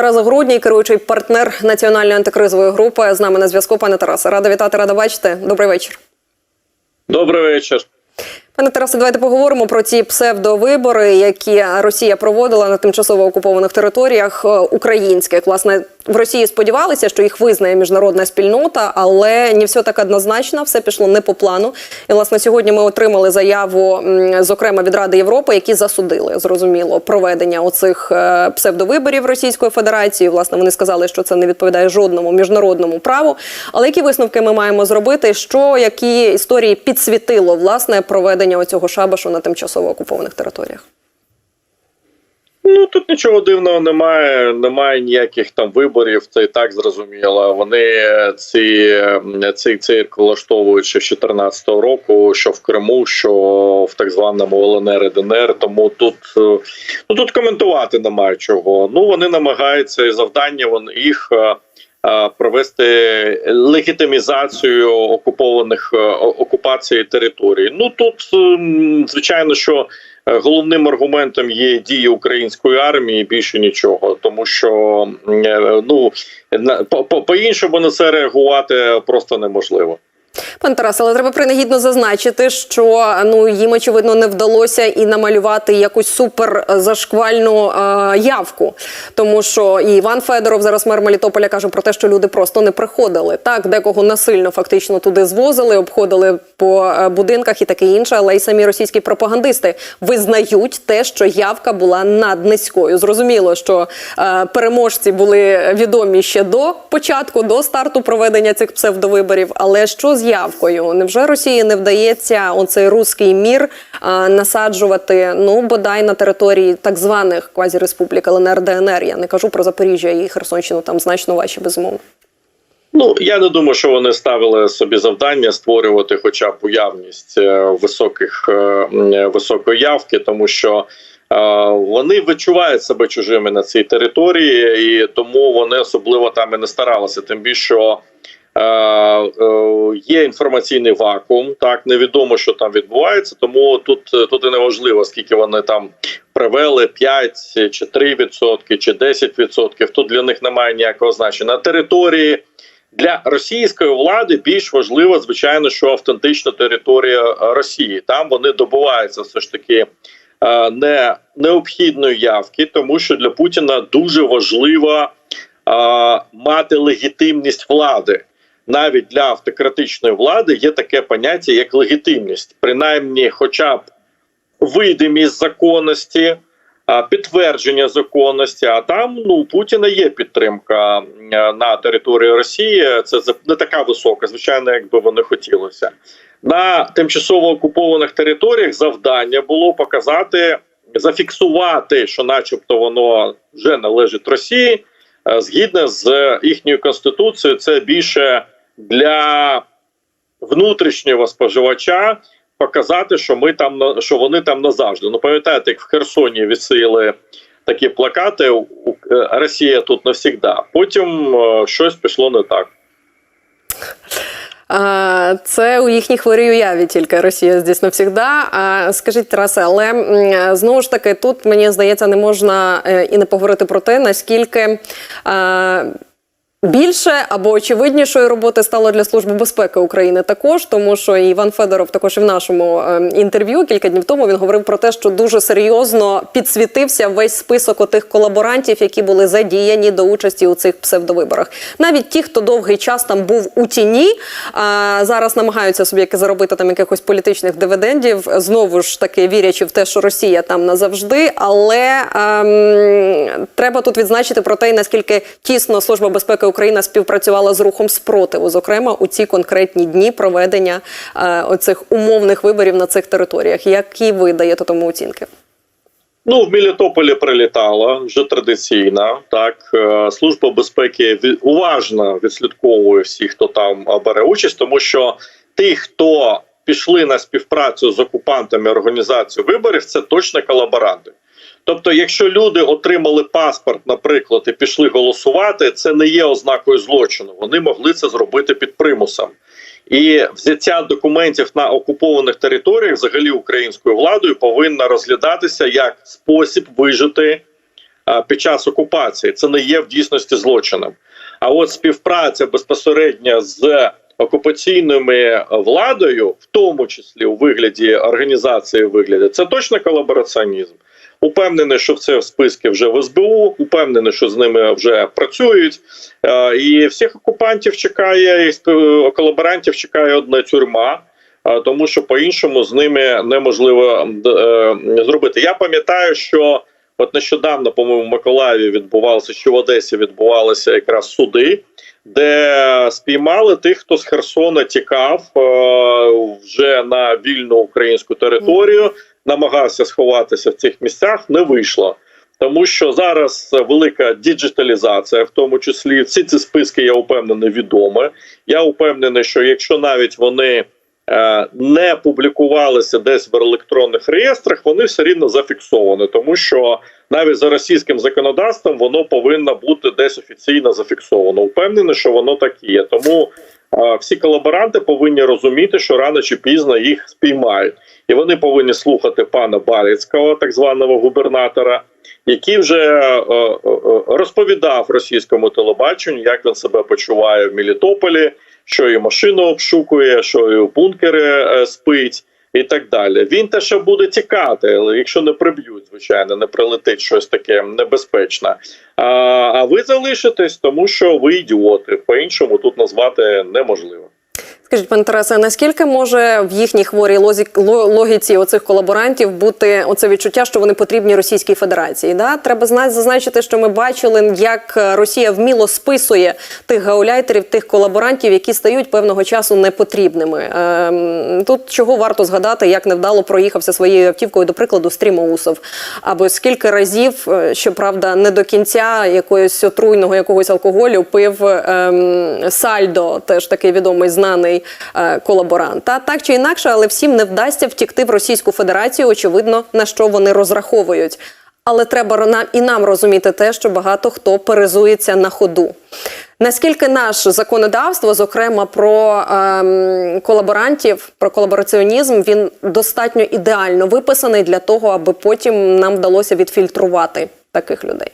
Тарас Грудній, керуючий партнер національної антикризової групи. З нами на зв'язку. Пане Тарасе, рада вітати, рада бачити. Добрий вечір. Добрий вечір. Пане Тарасе, давайте поговоримо про ці псевдовибори, які Росія проводила на тимчасово окупованих територіях е, українських. Власне, в Росії сподівалися, що їх визнає міжнародна спільнота, але не все так однозначно, все пішло не по плану. І власне сьогодні ми отримали заяву, зокрема від Ради Європи, які засудили зрозуміло проведення оцих е, псевдовиборів Російської Федерації. Власне, вони сказали, що це не відповідає жодному міжнародному праву. Але які висновки ми маємо зробити? Що які історії підсвітило власне проведення оцього шабашу на тимчасово окупованих територіях? Ну тут нічого дивного немає. Немає ніяких там виборів. Це і так зрозуміло. Вони ці цей цирк влаштовують ще з 2014 року, що в Криму, що в так званому ЛНР і ДНР. Тому тут е, ну тут коментувати немає чого. Ну вони намагаються і завдання вони їх. Е, Провести легітимізацію окупованих е, окупації території. Ну тут ем, звичайно, що е, головним аргументом є дії української армії більше нічого, тому що ну на- по- по- по-іншому на це реагувати просто неможливо. Пане Тарас, але треба принагідно зазначити, що ну їм очевидно не вдалося і намалювати якусь супер зашквальну е, явку, тому що і Іван Федоров, зараз мер Мелітополя, каже про те, що люди просто не приходили. Так, декого насильно фактично туди звозили, обходили по е, будинках і таке інше. Але й самі російські пропагандисти визнають те, що явка була наднизькою. Зрозуміло, що е, переможці були відомі ще до початку, до старту проведення цих псевдовиборів. Але що з явкою? Невже Росії не вдається оцей руський мір е, насаджувати ну бодай на території так званих квазіреспублік ЛНР ДНР? Я не кажу про Запоріжжя і Херсонщину, там значно важче безумовно. Ну я не думаю, що вони ставили собі завдання створювати, хоча б уявність е, високих е, високої явки, тому що. е, Вони відчувають себе чужими на цій території, і тому вони особливо там і не старалися. Тим більше що е, е, є інформаційний вакуум. Так невідомо, що там відбувається. Тому тут тут і неважливо, скільки вони там привели 5 чи 3 відсотки, чи 10 відсотків. Тут для них немає ніякого значення на території. Для російської влади більш важливо, звичайно, що автентична територія е, Росії. Там вони добуваються все ж таки е, не необхідної явки, тому що для Путіна дуже важливо е, мати легітимність влади. Навіть для автократичної влади є таке поняття, як легітимність, принаймні, хоча б видимість законності, підтвердження законності. А там ну у Путіна є підтримка на території Росії. Це не така висока, звичайно, якби вони хотілося. На тимчасово окупованих територіях завдання було показати, зафіксувати, що, начебто, воно вже належить Росії. Е, Згідно з їхньою конституцією, це більше для внутрішнього споживача показати, що ми там що вони там назавжди. Ну пам'ятаєте, як в Херсоні висіли такі плакати е, Росія тут навсігда. Потім е, щось пішло не так. Це у їхній хворій уяві тільки Росія здесь навсігда. А скажіть, Тарасе, але знову ж таки, тут мені здається, не можна е, і не поговорити про те, наскільки. Е, Більше або очевиднішої роботи стало для служби безпеки України також, тому що Іван Федоров також і в нашому е, інтерв'ю кілька днів тому він говорив про те, що дуже серйозно підсвітився весь список отих колаборантів, які були задіяні до участі у цих псевдовиборах. Навіть ті, хто довгий час там був у тіні, а зараз намагаються собі яке заробити там якихось політичних дивідендів, знову ж таки вірячи в те, що Росія там назавжди. Але ем, треба тут відзначити про те, наскільки тісно служба безпеки України співпрацювала з рухом спротиву, зокрема у ці конкретні дні проведення е, оцих умовних виборів на цих територіях. Які ви даєте тому оцінки? Ну, в Мелітополі прилітала вже традиційно. Так Е, служба безпеки уважно відслідковує всіх, хто там е, бере участь, тому що ті, хто пішли на співпрацю з окупантами організацію виборів, це точно колаборанти. Тобто, якщо люди отримали паспорт, наприклад, і пішли голосувати, це не є ознакою злочину. Вони могли це зробити під примусом. І взяття документів на окупованих територіях, взагалі українською владою, повинна розглядатися як спосіб вижити е, під час окупації. Це не є в дійсності злочином. А от співпраця безпосередньо з окупаційними владою, в тому числі у вигляді організації вигляді, це точно колабораціонізм. Упевнений, що в списки вже в СБУ, упевнений, що з ними вже працюють. Е, І всіх окупантів чекає, і колаборантів чекає одна тюрма, е, тому що по-іншому з ними неможливо е, зробити. Я пам'ятаю, що от нещодавно, по-моєму, в Миколаєві відбувалося, що в Одесі відбувалися якраз суди, де спіймали тих, хто з Херсона тікав е, вже на вільну українську територію, намагався сховатися в цих місцях, не вийшло. Тому що зараз велика діджиталізація, в тому числі всі ці списки, я впевнений, відомі. Я впевнений, що якщо навіть вони не публікувалися десь в електронних реєстрах, вони все рівно зафіксовані, тому що навіть за російським законодавством воно повинно бути десь офіційно зафіксовано. Впевнений, що воно так є. Тому е, всі колаборанти повинні розуміти, що рано чи пізно їх спіймають, і вони повинні слухати пана Баліцького, так званого губернатора, який вже е, е, е, розповідав російському телебаченню, як він себе почуває в Мелітополі, що і машину обшукує, що і бункери е, спить. І так далі. Він те, що буде тікати, але якщо не приб'ють, звичайно, не прилетить щось таке небезпечне. А, а ви залишитесь, тому що ви ідіоти. По-іншому тут назвати неможливо. Скажіть, пане Тарасе, наскільки може в їхній хворій логіці оцих колаборантів бути оце відчуття, що вони потрібні Російській Федерації? Да? Треба зазначити, що ми бачили, як Росія вміло списує тих гауляйтерів, тих колаборантів, які стають певного часу непотрібними. Ем, тут чого варто згадати, як невдало проїхався своєю автівкою, до прикладу, Стрімоусов, або скільки разів, е, щоправда, не до кінця якогось отруйного якогось алкоголю пив ем, Сальдо, теж такий відомий знаний е, колаборант. Та так чи інакше, але всім не вдасться втікти в Російську Федерацію. Очевидно, на що вони розраховують. Але треба нам і нам розуміти те, що багато хто перезується на ходу. Наскільки наше законодавство, зокрема про ем, колаборантів, про колабораціонізм, він достатньо ідеально виписаний для того, аби потім нам вдалося відфільтрувати таких людей.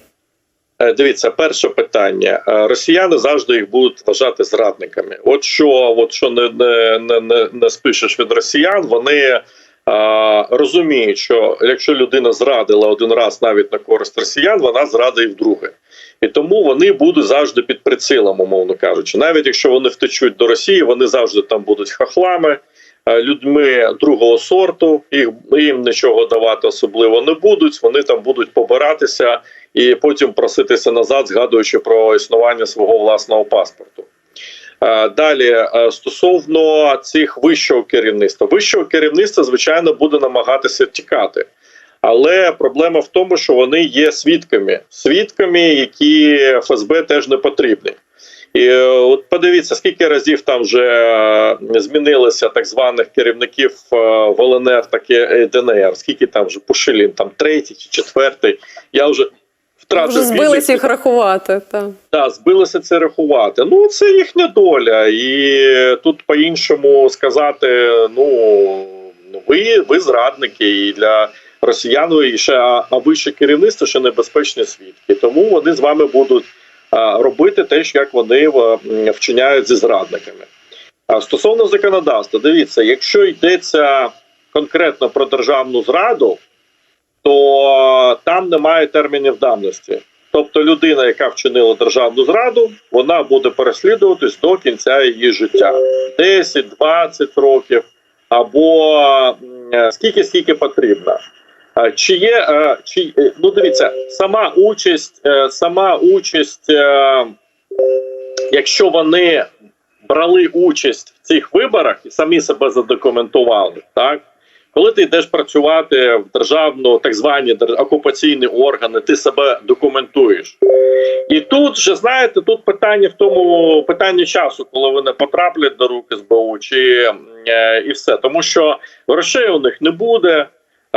Е, Дивіться, перше питання. Е, Росіяни завжди їх будуть вважати зрадниками. От що, от що не, не, не, не, спишеш від росіян, вони а, розуміють, що якщо людина зрадила один раз навіть на користь росіян, вона зрадить вдруге. І тому вони будуть завжди під прицілом, умовно кажучи. Навіть якщо вони втечуть до Росії, вони завжди там будуть хахлами, е, людьми другого сорту. Їх їм нічого давати особливо не будуть. Вони там будуть побиратися і потім проситися назад, згадуючи про існування свого власного паспорту. Е, Далі е, стосовно цих вищого керівництва, вищого керівництва, звичайно, буде намагатися тікати. Але проблема в тому, що вони є свідками, свідками, які ФСБ теж не потрібні. І е, от подивіться, скільки разів там вже змінилося так званих керівників е, в так і ДНР. Скільки там вже Пушилін, там третій чи четвертий. Я вже втратив Вже збились візит. їх рахувати. Та. Так, збилося це рахувати. Ну, це їхня доля. І тут по-іншому сказати: ну, ну, ви, ви зрадники, і для росіян ви ще а, вище керівництво ще небезпечні свідки. Тому вони з вами будуть робити те, як вони вчиняють зі зрадниками. А стосовно законодавства, дивіться, якщо йдеться конкретно про державну зраду, то там немає термінів давності. Тобто людина, яка вчинила державну зраду, вона буде переслідуватись до кінця її життя 10-20 років або скільки скільки потрібно. Чи є е, чи е, ну дивіться, сама участь, е, сама участь, е, якщо вони брали участь в цих виборах і самі себе задокументували, так коли ти йдеш працювати в державну, так звані окупаційні органи, ти себе документуєш. І тут же знаєте, тут питання в тому питання часу, коли вони потраплять до рук СБУ, чи е, і все, тому що грошей у них не буде.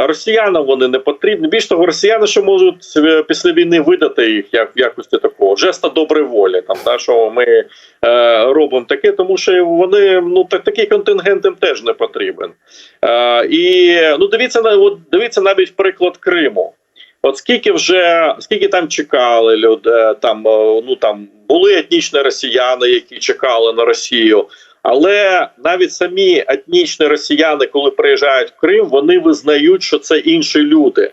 Росіянам вони не потрібні. Більш того, росіяни ще можуть е, після війни видати їх як в якості такого жеста доброї волі. Там да, що ми е, робимо таке, тому що вони ну так такий контингент їм теж не потрібен. Е, і ну дивіться на от дивіться навіть приклад Криму. От скільки вже скільки там чекали люди, там е, ну там були етнічні росіяни, які чекали на Росію. Але навіть самі етнічні росіяни, коли приїжджають в Крим, вони визнають, що це інші люди.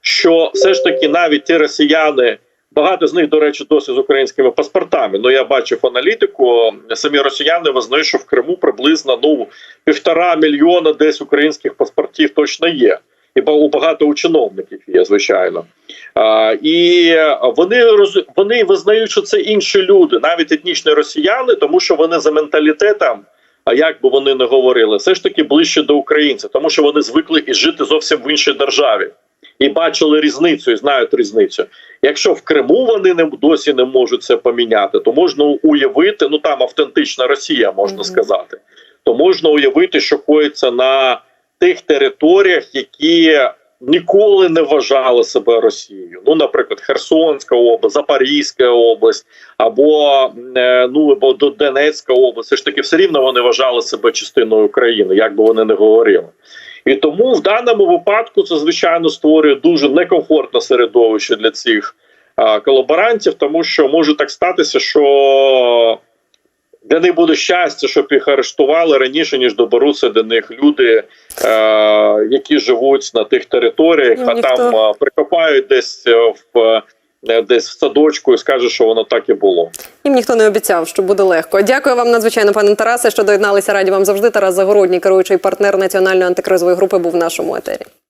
Що все ж таки навіть ті росіяни, багато з них, до речі, досі з українськими паспортами. Ну я бачив аналітику. Самі росіяни визнають, що в Криму приблизно ну півтора мільйона десь українських паспортів точно є. І у багато у чиновників є, звичайно. А, і вони роз... вони визнають, що це інші люди, навіть етнічні росіяни, тому що вони за менталітетом, а як би вони не говорили, все ж таки ближче до українців, тому що вони звикли і жити зовсім в іншій державі. І бачили різницю, і знають різницю. Якщо в Криму вони не досі не можуть це поміняти, то можна уявити, ну там автентична Росія, можна Мгм. сказати, то можна уявити, що коїться на тих територіях, які ніколи не вважали себе Росією. Ну, наприклад, Херсонська область, Запорізька область, або е, ну або Донецька область. Все ж таки, все рівно вони вважали себе частиною України, як би вони не говорили. І тому в даному випадку це звичайно створює дуже некомфортне середовище для цих колаборантів, тому що може так статися, що для них буде щастя, щоб їх арештували раніше, ніж доберуться до них люди, е, які живуть на тих територіях, Ну, а ніхто- там е, прикопають десь е, в е, десь в садочку і скаже, що воно так і було. Їм ніхто не обіцяв, що буде легко. Дякую вам надзвичайно, пане Тарасе, що доєдналися. Раді вам завжди. Тарас Загородній, керуючий партнер національної антикризової групи, був в нашому етері.